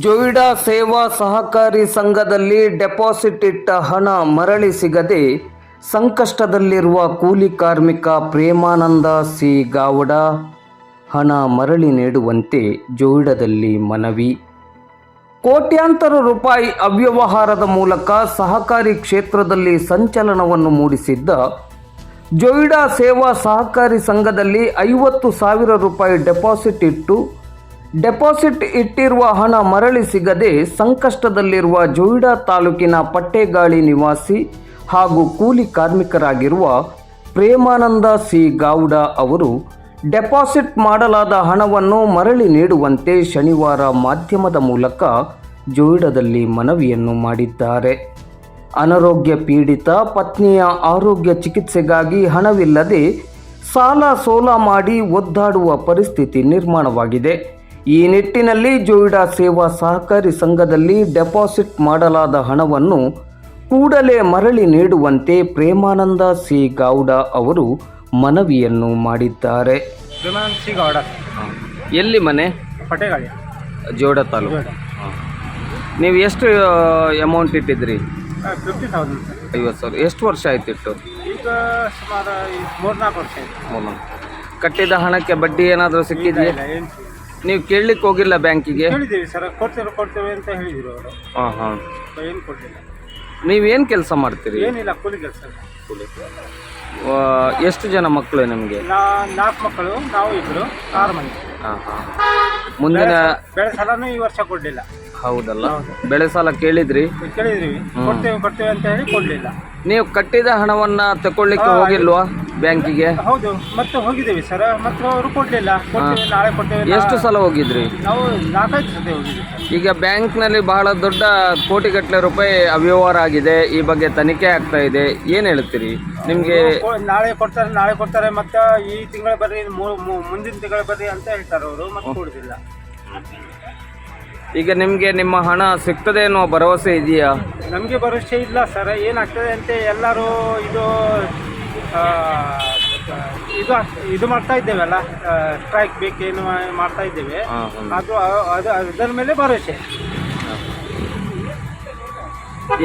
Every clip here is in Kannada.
ಜೋಯಿಡಾ ಸೇವಾ ಸಹಕಾರಿ ಸಂಘದಲ್ಲಿ ಡೆಪಾಸಿಟ್ ಇಟ್ಟ ಹಣ ಮರಳಿ ಸಿಗದೆ ಸಂಕಷ್ಟದಲ್ಲಿರುವ ಕೂಲಿ ಕಾರ್ಮಿಕ ಪ್ರೇಮಾನಂದ ಸಿ. ಗಾವಡ ಹಣ ಮರಳಿ ನೀಡುವಂತೆ ಜೋಯಿಡಾದಲ್ಲಿ ಮನವಿ. ಕೋಟ್ಯಾಂತರ ರೂಪಾಯಿ ಅವ್ಯವಹಾರದ ಮೂಲಕ ಸಹಕಾರಿ ಕ್ಷೇತ್ರದಲ್ಲಿ ಸಂಚಲನವನ್ನು ಮೂಡಿಸಿದ್ದ ಜೋಯಿಡಾ ಸೇವಾ ಸಹಕಾರಿ ಸಂಘದಲ್ಲಿ ಐವತ್ತು ಸಾವಿರ ರೂಪಾಯಿ ಡೆಪಾಸಿಟ್ ಇಟ್ಟು ಡೆಪಾಸಿಟ್ ಇಟ್ಟಿರುವ ಹಣ ಮರಳಿ ಸಿಗದೆ ಸಂಕಷ್ಟದಲ್ಲಿರುವ ಜೋಯಿಡಾ ತಾಲೂಕಿನ ಪಟ್ಟೆಗಾಳಿ ನಿವಾಸಿ ಹಾಗೂ ಕೂಲಿ ಕಾರ್ಮಿಕರಾಗಿರುವ ಪ್ರೇಮಾನಂದ ಸಿ. ಗೌಡ ಅವರು ಡೆಪಾಸಿಟ್ ಮಾಡಲಾದ ಹಣವನ್ನು ಮರಳಿ ನೀಡುವಂತೆ ಶನಿವಾರ ಮಾಧ್ಯಮದ ಮೂಲಕ ಜೋಯಿಡಾದಲ್ಲಿ ಮನವಿಯನ್ನು ಮಾಡಿದ್ದಾರೆ. ಅನಾರೋಗ್ಯ ಪೀಡಿತ ಪತ್ನಿಯ ಆರೋಗ್ಯ ಚಿಕಿತ್ಸೆಗಾಗಿ ಹಣವಿಲ್ಲದೆ ಸಾಲ ಸೋಲ ಮಾಡಿ ಒದ್ದಾಡುವ ಪರಿಸ್ಥಿತಿ ನಿರ್ಮಾಣವಾಗಿದೆ. ಈ ನಿಟ್ಟಿನಲ್ಲಿ ಜೋಯಿಡಾ ಸೇವಾ ಸಹಕಾರಿ ಸಂಘದಲ್ಲಿ ಡೆಪಾಸಿಟ್ ಮಾಡಲಾದ ಹಣವನ್ನು ಕೂಡಲೇ ಮರಳಿ ನೀಡುವಂತೆ ಪ್ರೇಮಾನಂದ ಸಿ. ಗೌಡ ಅವರು ಮನವಿಯನ್ನು ಮಾಡಿದ್ದಾರೆ. ವಿಮಾನ್ ಸಿ. ಗೌಡ. ಎಲ್ಲಿ ಮನೆ? ಪಟೇಗಾಳಿ ಜೋಡ ತಾಲೂಕು. ನೀವು ಎಷ್ಟು ಅಮೌಂಟ್ ಇಟ್ಟಿದ್ರಿ? ಫಿಫ್ಟಿ ತೌಸಂಡ್ ಸರ್ ಐವತ್ತು ಸಾವಿರ. ಎಷ್ಟು ವರ್ಷ ಆಯ್ತು ಇಟ್ಟು? ಈಗ ಸುಮಾರು ಮೂರ್ನಾಲ್ಕು ವರ್ಷ ಆಯ್ತು. ಹೌದಾ ಕಟ್ಟಿದ ಹಣಕ್ಕೆ ಬಡ್ಡಿ ಏನಾದರೂ ಸಿಕ್ಕಿದೆಯಾ? ನೀವು ಕೇಳಲಿಕ್ಕೆ ಹೋಗಿಲ್ಲ ಬ್ಯಾಂಕಿಗೆ? ಹೇಳಿದ್ದೀವಿ ಸರ್ ಕೊಡ್ತೇವೆ ಕೊಡ್ತೇವೆ ಅಂತ ಹೇಳಿದ್ರು ಅವರು. ಹಾಂ ಹಾಂ. ಏನು ಕೊಡಲಿಲ್ಲ. ನೀವೇನು ಕೆಲಸ ಮಾಡ್ತೀರಿ? ಏನಿಲ್ಲ ಕೂಲಿ ಕೆಲಸ. ಆ, ಎಷ್ಟು ಜನ ಮಕ್ಕಳು ನಿಮಗೆ? ನಾ ನಾಲ್ಕು ಮಕ್ಕಳು ನಾವು ಇಬ್ಬರು ಆರು ಮಂದಿ. ಹಾಂ ಹಾಂ. ಮುಂದಿನ ಬೆಳೆ ಸಾಲನೂ ಈ ವರ್ಷ ಕೊಡಲಿಲ್ಲ. ಹೌದಲ್ಲ? ಬೆಳೆ ಸಾಲ ಕೇಳಿದ್ರಿ? ಕೊಡ್ತೇವೆ ಕೊಡ್ತೇವೆ ಅಂತ ಹೇಳಿ ಕೊಡಲಿಲ್ಲ. ನೀವು ಕಟ್ಟಿದ ಹಣವನ್ನ ತಕೊಳ್ಳಿಕ್ಕೆ ಹೋಗಿಲ್ವಾ ಬ್ಯಾಂಕಿಗೆ? ಹೌದು ಮತ್ತೆ ಹೋಗಿದ್ದೀವಿ ಸರ್. ಮತ್ತೆ ಅವರು ಕೊಡಲಿಲ್ಲ. ಕೊಡ್ತೇವೆ ನಾಳೆ ಕೊಡ್ತೇವೆ ಎಷ್ಟು ಸಲ ಹೋಗಿದ್ರಿ? ನಾವು ನಾಲ್ಕೈದು ಸತಿ ಹೋಗಿದ್ವಿ ಈಗ ಬ್ಯಾಂಕ್ನಲ್ಲಿ ಬಹಳ ದೊಡ್ಡ ಕೋಟಿಗಟ್ಟಲೆ ರೂಪಾಯಿ ಅವ್ಯವಹಾರ ಆಗಿದೆ. ಈ ಬಗ್ಗೆ ತನಿಖೆ ಆಗ್ತಾ ಇದೆ. ಏನು ಹೇಳ್ತೀರಿ? ನಿಮಗೆ ನಾಳೆ ಕೊಡ್ತಾರೆ ನಾಳೆ ಕೊಡ್ತಾರೆ ಮತ್ತೆ ಈ ತಿಂಗಳ ಬರ್ರಿ ಮುಂದಿನ ತಿಂಗಳ ಬರ್ರಿ ಅಂತ ಹೇಳ್ತಾರೆ ಅವರು ಮತ್ತೆ ಕೊಡುದಿಲ್ಲ. ಈಗ ನಿಮಗೆ ನಿಮ್ಮ ಹಣ ಸಿಗ್ತದೆ ಅನ್ನೋ ಭರವಸೆ ಇದೆಯಾ? ನಮಗೆ ಭರವಸೆ ಇಲ್ಲ ಸರ್. ಏನಾಗ್ತದೆ ಅಂತ ಎಲ್ಲರೂ ಇದು ಆ, ಇದು ಇದು ಮಾಡ್ತಾ ಇದ್ದೇವಲ್ಲ ಸ್ಟ್ರೈಕ್ ಬೇಕೇನು ಮಾಡ್ತಾ ಇದ್ದೇವೆ. ಹಾಂ ಅದು ಅದು ಅದರ ಮೇಲೆ ಭರವಸೆ.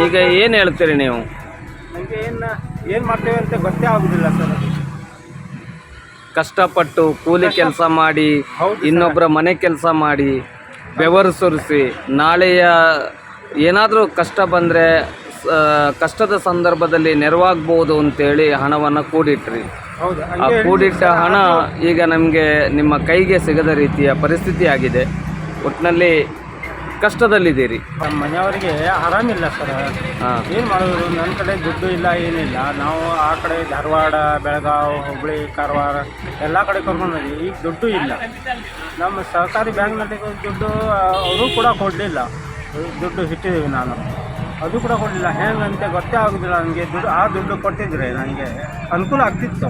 ಈಗ ಏನು ಹೇಳ್ತೀರಿ ನೀವು? ನಮಗೆ ಏನು ಏನು ಮಾಡ್ತೇವೆ ಅಂತ ಗೊತ್ತೇ ಆಗುದಿಲ್ಲ ಸರ್ ಕಷ್ಟಪಟ್ಟು ಕೂಲಿ ಕೆಲಸ ಮಾಡಿ ಹೌದು ಸರ್. ಇನ್ನೊಬ್ಬರ ಮನೆ ಕೆಲಸ ಮಾಡಿ ಬೆವರು ಸುರಿಸಿ ನಾಳೆಯ ಏನಾದರೂ ಕಷ್ಟ ಬಂದರೆ ಕಷ್ಟದ ಸಂದರ್ಭದಲ್ಲಿ ನೆರವಾಗ್ಬೋದು ಅಂತೇಳಿ ಹಣವನ್ನು ಕೂಡಿಟ್ರಿ. ಆ ಕೂಡಿಟ್ಟ ಹಣ ಈಗ ನಮಗೆ ನಿಮ್ಮ ಕೈಗೆ ಸಿಗದ ರೀತಿಯ ಪರಿಸ್ಥಿತಿ ಆಗಿದೆ. ಒಟ್ಟಿನಲ್ಲಿ ಕಷ್ಟದಲ್ಲಿದ್ದೀರಿ? ನಮ್ಮ ಮನೆಯವರಿಗೆ ಆರಾಮಿಲ್ಲ ಸರ್. ಹಾಂ. ಏನು ಮಾಡೋದು? ನನ್ನ ಕಡೆ ದುಡ್ಡು ಇಲ್ಲ ಏನಿಲ್ಲ. ನಾವು ಆ ಕಡೆ ಧಾರವಾಡ ಬೆಳಗಾವಿ ಹುಬ್ಬಳ್ಳಿ ಕಾರವಾರ ಎಲ್ಲ ಕಡೆ ಕರ್ಕೊಂಡ್ಬಂದ್ವಿ ಈಗ ದುಡ್ಡು ಇಲ್ಲ. ನಮ್ಮ ಸಹಕಾರಿ ಬ್ಯಾಂಕ್ನಲ್ಲಿ ದುಡ್ಡು ಅವರು ಕೂಡ ಕೊಡಲಿಲ್ಲ. ದುಡ್ಡು ಇಟ್ಟಿದ್ದೀವಿ ನಾನು. ಅದು ಕೂಡ ಕೊಡಲಿಲ್ಲ. ಹೆಂಗಂತೆ ಗೊತ್ತೇ ಆಗೋದಿಲ್ಲ. ನನಗೆ ದುಡ್ಡು ಆ ದುಡ್ಡು ಕೊಟ್ಟಿದ್ರೆ ನನಗೆ ಅನುಕೂಲ ಆಗ್ತಿತ್ತು.